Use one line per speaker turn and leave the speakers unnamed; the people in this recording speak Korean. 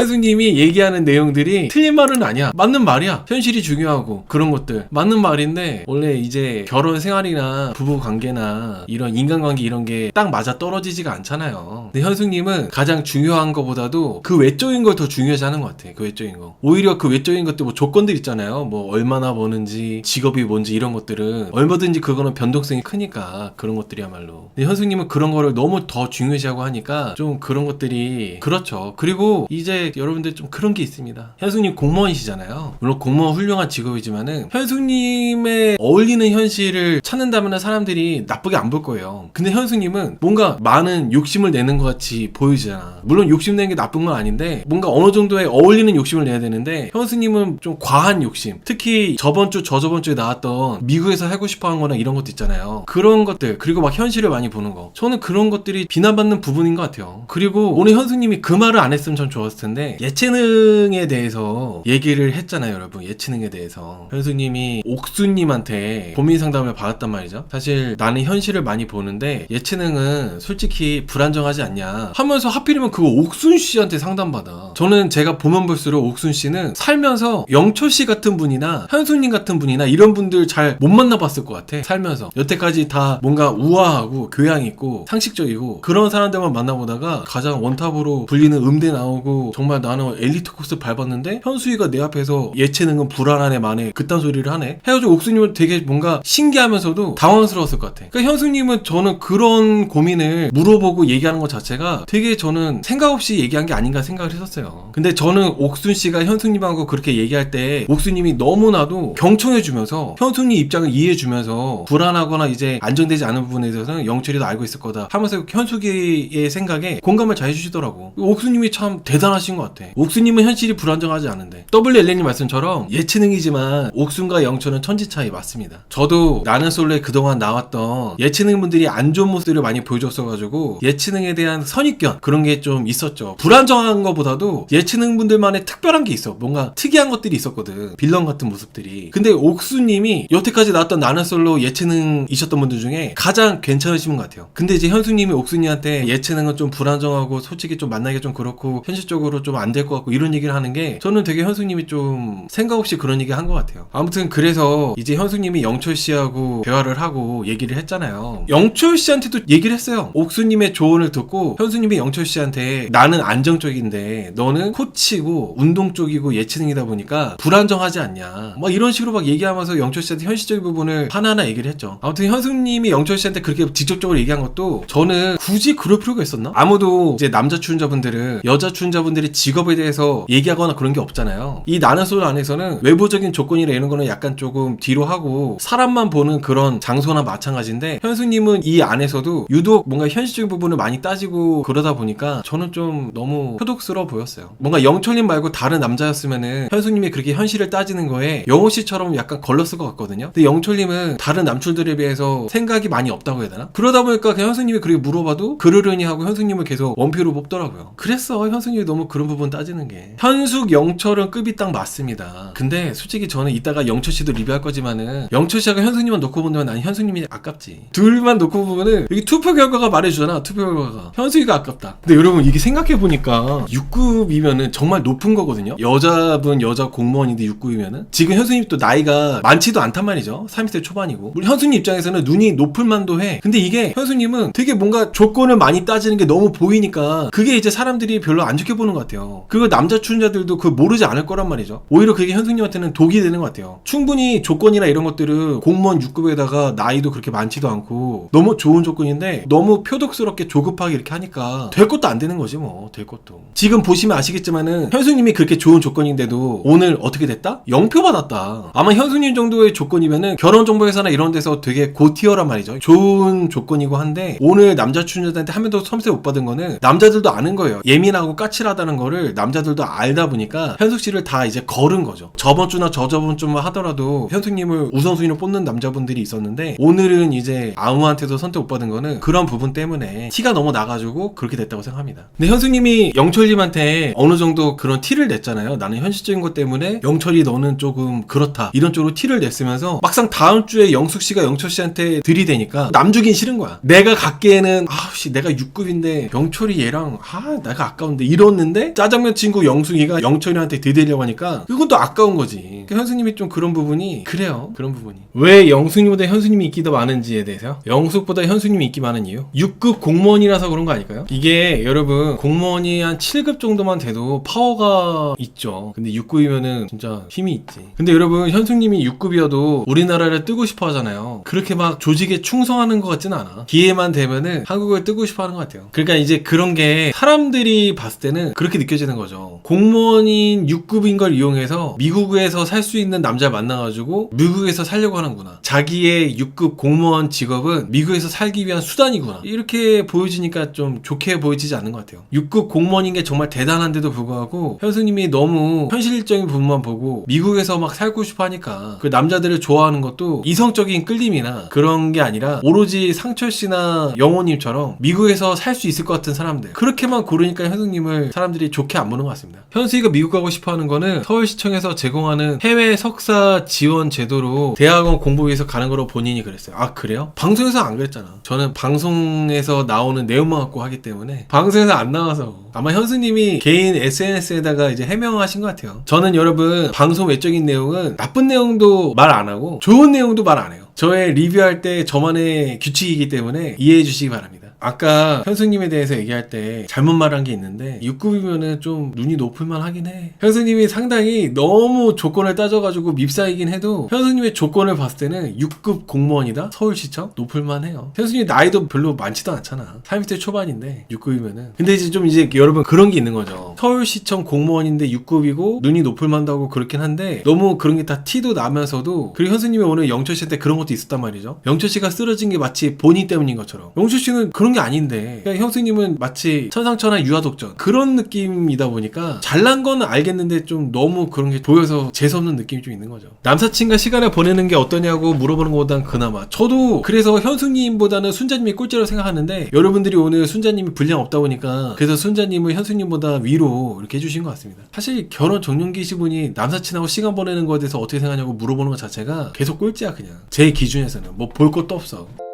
현수님이 얘기하는 내용들이 틀린 말은 아니야. 맞는 말이야. 현실이 중요하고 그런 것들 맞는 말인데 원래 이제 결혼 생활이나 부부 관계나 이런 인간관계 이런 게 딱 맞아 떨어지지가 않잖아요. 근데 현수님은 가장 중요한 것보다도 그 외적인 걸 더 중요시 하는 것 같아. 그 외적인 거. 오히려 그 외적인 것들 뭐 조건들 있잖아요. 뭐 얼마나 버는지 직업이 뭔지 이런 것들은 얼마든지 그거는 변동성이 크니까 그런 것들이야말로. 근데 현수님은 그런 거를 너무 더 중요시하고 하니까 좀 그런 것들이 그렇죠. 그리고 이제 여러분들 좀 그런 게 있습니다. 현수님 공무원이시잖아요. 물론 공무원 훌륭한 직업이지만은 현수님의 어울리는 현실을 찾는다면 사람들이 나쁘게 안 볼 거예요. 근데 현수님은 뭔가 많은 욕심을 내는 것 같이 보이잖아. 물론 욕심 내는 게 나쁜 건 아닌데 뭔가 어느 정도의 어울리는 욕심을 내야 되는데 현수님은 좀 과한 욕심. 특히 저번 주 저저번 주에 나왔던 미국에서 하고 싶어 한 거나 이런 것도 있잖아요. 그런 것들 그리고 막 현실을 많이 보는 거. 저는 그런 것들이 비난받는 부분인 것 같아요. 그리고 오늘 현수님이 그 말을 안 했으면 전 좋았을 텐데 예체능에 대해서 얘기를 했잖아요, 여러분. 예체능에 대해서 현수님이 옥수님한테 고민 상담을 받았단 말이죠. 사실 나는 현실을 많이 보는데 예체능은 솔직히 불안정하지 않냐 하면서 하필이면 그거 옥순 씨한테 상담받아. 저는 제가 보면 볼수록 옥순 씨는 살면서 영철 씨 같은 분이나 현수님 같은 분이나 이런 분들 잘 못 만나봤을 것 같아. 살면서 여태까지 다 뭔가 우아하고 교양 있고 상식적이고 그런 사람들만 만나보다가 가장 원탑으로 불리는 음대 나오고 정말 나는 엘리트 코스 밟았는데 현수이가 내 앞에서 예체능은 불안하네 만에 그딴 소리를 하네. 해가지고 옥수님은 되게 뭔가 신기하면서도 당황스러웠을 것 같아. 그러니까 현수님은 저는 그런 고민을 물어보고 얘기하는 것 자체가 되게 저는 생각 없이 얘기한 게 아닌가 생각을 했었어요. 근데 저는 옥순 씨가 현수님하고 그렇게 얘기할 때 옥수님이 너무나도 경청해주면서 현수님 입장을 이해해주면서 불안하거나 이제 안정되지 않은 부분에 대해서는 영철이도 알고 있을 거다 하면서 현숙이의 생각에 공감을 잘 해주시더라고. 옥수님이 참 대단하 신 것 같아. 옥수님은 현실이 불안정하지 않은데. WLN님 말씀처럼 예체능이지만 옥순과 영철은 천지 차이 맞습니다. 저도 나는 솔로에 그동안 나왔던 예체능 분들이 안 좋은 모습들을 많이 보여줬어가지고 예체능에 대한 선입견 그런 게 좀 있었죠. 불안정한 것보다도 예체능 분들만의 특별한 게 있어. 뭔가 특이한 것들이 있었거든. 빌런 같은 모습들이. 근데 옥수님이 여태까지 나왔던 나는 솔로 예체능이셨던 분들 중에 가장 괜찮으신 것 같아요. 근데 이제 현수님이 옥순이한테 예체능은 좀 불안정하고 솔직히 좀 만나기 좀 그렇고 현실적으로 좀 안 될 것 같고 이런 얘기를 하는 게 저는 되게 현수님이 좀 생각 없이 그런 얘기 한 것 같아요. 아무튼 그래서 이제 현수님이 영철 씨하고 대화를 하고 얘기를 했잖아요. 영철 씨한테도 얘기를 했어요. 옥수님의 조언을 듣고 현수님이 영철 씨한테 나는 안정적인데 너는 코치고 운동 쪽이고 예체능이다 보니까 불안정하지 않냐. 막 이런 식으로 막 얘기하면서 영철 씨한테 현실적인 부분을 하나하나 얘기를 했죠. 아무튼 현수님이 영철 씨한테 그렇게 직접적으로 얘기한 것도 저는 굳이 그럴 필요가 있었나? 아무도 이제 남자 출연자분들은 여자 출연자분들 의 직업에 대해서 얘기하거나 그런 게 없잖아요. 이 나는 솔 안에서는 외부적인 조건이나 이런 거는 약간 조금 뒤로 하고 사람만 보는 그런 장소나 마찬가지인데 현수님은 이 안에서도 유독 뭔가 현실적인 부분을 많이 따지고 그러다 보니까 저는 좀 너무 표독스러워 보였어요. 뭔가 영철님 말고 다른 남자였으면은 현수님이 그렇게 현실을 따지는 거에 영호 씨처럼 약간 걸렀을 것 같거든요. 근데 영철님은 다른 남출들에 비해서 생각이 많이 없다고 해야 되나? 그러다 보니까 그냥 현수님이 그렇게 물어봐도 그러려니 하고 현수님을 계속 원피로 뽑더라고요. 그랬어. 현수님이 너무 그런 부분 따지는 게 현숙 영철은 급이 딱 맞습니다. 근데 솔직히 저는 이따가 영철 씨도 리뷰할 거지만은 영철 씨하고 현수님만 놓고 보면 난 현수님이 아깝지. 둘만 놓고 보면은 여기 투표 결과가 말해주잖아 투표 결과가. 현수이가 아깝다. 근데 여러분 이게 생각해 보니까 6급이면은 정말 높은 거거든요. 여자분 여자 공무원인데 6급이면은. 지금 현수님 또 나이가 많지도 않단 말이죠. 30대 초반이고. 물론 현수님 입장에서는 눈이 높을 만도 해. 근데 이게 현수님은 되게 뭔가 조건을 많이 따지는 게 너무 보이니까 그게 이제 사람들이 별로 안 좋게 보는 것 같아 요. 그거 남자 출연자들도 그 모르지 않을 거란 말이죠. 오히려 그게 현수님한테는 독이 되는 것 같아요. 충분히 조건이나 이런 것들은 공무원 6급에다가 나이도 그렇게 많지도 않고 너무 좋은 조건인데 너무 표독스럽게 조급하게 이렇게 하니까 될 것도 안 되는 거지 뭐. 될 것도. 지금 보시면 아시겠지만은 현수님이 그렇게 좋은 조건인데도 오늘 어떻게 됐다? 영표 받았다. 아마 현수님 정도의 조건이면은 결혼정보회사나 이런 데서 되게 고티어란 말이죠. 좋은 조건이고 한데 오늘 남자 출연자한테 한 명도 섬세 못 받은 거는 남자들도 아는 거예요. 예민하고 까칠하다 는 거를 남자들도 알다 보니까 현숙 씨를 다 이제 걸은 거죠. 저번 주나 저저번 주만 하더라도 현숙님을 우선순위로 뽑는 남자분들이 있었는데 오늘은 이제 아무한테도 선택 못 받은 거는 그런 부분 때문에 티가 너무 나가지고 그렇게 됐다고 생각합니다. 근데 현숙님이 영철님한테 어느 정도 그런 티를 냈잖아요. 나는 현실적인 것 때문에 영철이 너는 조금 그렇다. 이런 쪽으로 티를 냈으면서 막상 다음 주에 영숙 씨가 영철 씨한테 들이대니까 남주긴 싫은 거야. 내가 갖기에는 아씨 내가 6급인데 영철이 얘랑 아 내가 아까운데 이랬는데 했는데 짜장면 친구 영숙이가 영철이한테 들이대려고 하니까 이건 또 아까운 거지. 그러니까 현수님이 좀 그런 부분이 그래요. 그런 부분이. 왜 영숙님보다 현수님이 인기가 많은지에 대해서 영숙보다 현수님이 인기 많은 이유? 6급 공무원이라서 그런 거 아닐까요? 이게 여러분 공무원이 한 7급 정도만 돼도 파워가 있죠. 근데 6급이면은 진짜 힘이 있지. 근데 여러분 현숙님이 6급이어도 우리나라를 뜨고 싶어 하잖아요. 그렇게 막 조직에 충성하는 것 같진 않아. 기회만 되면은 한국을 뜨고 싶어 하는 것 같아요. 그러니까 이제 그런 게 사람들이 봤을 때는 그 렇게 느껴지는 거죠. 공무원인 6급인 걸 이용해서 미국에서 살 수 있는 남자 만나가지고 미국에서 살려고 하는구나. 자기의 6급 공무원 직업은 미국에서 살기 위한 수단이구나. 이렇게 보여지니까 좀 좋게 보여지지 않는 것 같아요. 6급 공무원인 게 정말 대단한데도 불구하고 현수님이 너무 현실적인 부분만 보고 미국에서 막 살고 싶어 하니까 그 남자들을 좋아하는 것도 이성적인 끌림이나 그런 게 아니라 오로지 상철 씨나 영호님처럼 미국에서 살 수 있을 것 같은 사람들 그렇게만 고르니까 현수님을 사람들이 좋게 안 보는 것 같습니다. 현수이가 미국 가고 싶어 하는 거는 서울시청에서 제공하는 해외 석사 지원 제도로 대학원 공부 위해서 가는 거로 본인이 그랬어요. 아 그래요? 방송에서 안 그랬잖아. 저는 방송에서 나오는 내용만 갖고 하기 때문에 방송에서 안 나와서 아마 현수님이 개인 SNS에다가 이제 해명하신 것 같아요. 저는 여러분 방송 외적인 내용은 나쁜 내용도 말 안 하고 좋은 내용도 말 안 해요. 저의 리뷰할 때 저만의 규칙이기 때문에 이해해 주시기 바랍니다. 아까 현수님에 대해서 얘기할 때 잘못 말한 게 있는데 6급이면은 좀 눈이 높을만 하긴 해. 현수님이 상당히 너무 조건을 따져가지고 밉사이긴 해도 현수님의 조건을 봤을 때는 6급 공무원이다? 서울시청? 높을만 해요. 현수님 나이도 별로 많지도 않잖아. 30대 초반인데 6급이면은. 근데 이제 좀 이제 여러분 그런 게 있는 거죠. 서울시청 공무원인데 6급이고 눈이 높을만도 하고 그렇긴 한데 너무 그런 게 다 티도 나면서도 그리고 현수님이 오늘 영철 씨한테 그런 것도 있었단 말이죠. 영철 씨가 쓰러진 게 마치 본인 때문인 것처럼. 영철 씨는 그런 게 아닌데 그냥 형수님은 마치 천상천하 유아독전 그런 느낌이다 보니까 잘난 거는 알겠는데 좀 너무 그런 게 보여서 재수없는 느낌이 좀 있는 거죠. 남사친과 시간을 보내는 게 어떠냐고 물어보는 것보단 그나마 저도 그래서 현수님보다는 순자님이 꼴찌라고 생각하는데 여러분들이 오늘 순자님이 분량 없다 보니까 그래서 순자님을 현수님보다 위로 이렇게 해주신 것 같습니다. 사실 결혼 정년기 시분이 남사친하고 시간 보내는 거에 대해서 어떻게 생각하냐고 물어보는 것 자체가 계속 꼴찌야 그냥 제 기준에서는 뭐 볼 것도 없어.